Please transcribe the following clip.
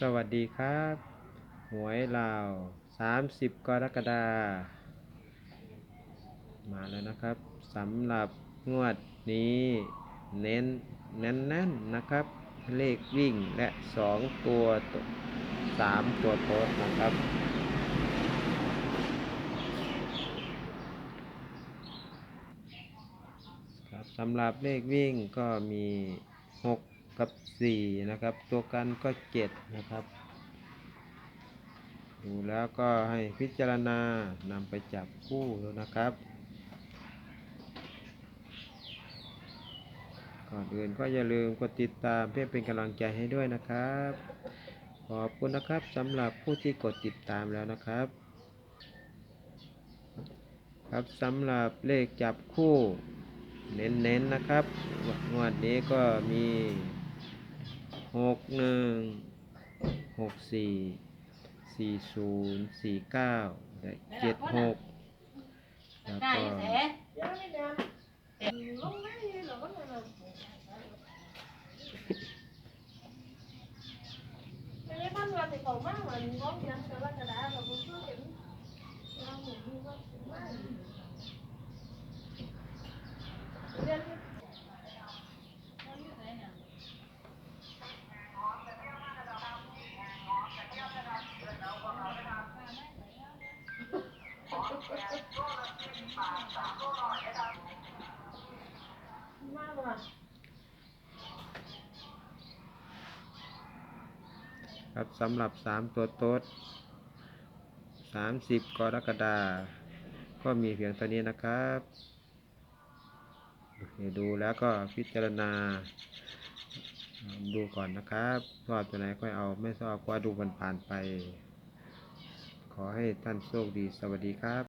สวัสดีครับ หวยลาว 30 กรกฎามาแล้วนะครับสำหรับงวดนี้เน้นแน่นๆนะครับ เลขวิ่งและ 2 ตัวต3ตัวโต๊ดนะครับ ครับสำหรับเลขวิ่งก็มี 6 กับ 4 นะครับ ตัวกันก็ 7 นะครับ ดูแล้วก็ให้พิจารณานำไปจับคู่ดูนะครับ ก่อนอื่นก็อย่าลืมกดติดตามเพื่อเป็นกำลังใจให้ด้วยนะครับ ขอบคุณนะครับสำหรับผู้ที่กดติดตามแล้วนะครับ ครับสำหรับเลขจับคู่เน้นๆนะครับ งวดนี้ก็มี หกหนึ่งหกสี่สี่ศูนย์สี่เก้าและเจ็ดหกแล้วได้ก็แสไม่ได้พันวัน thì còn má mà ngón gì anh sợ là đã mà cũng cứ kiểm ra một như vậy má Lên đi. มาบ่ล่ะ ครับสำหรับสามตัวโต๊ดสามสิบกรกฎาก็มีเพียงเท่านี้นะครับดูแล้วก็พิจารณา ดูก่อนนะครับชอบตัวไหนค่อยเอาไม่ชอบก็ดูมันผ่านๆไป ขอให้ท่านโชคดีสวัสดีครับ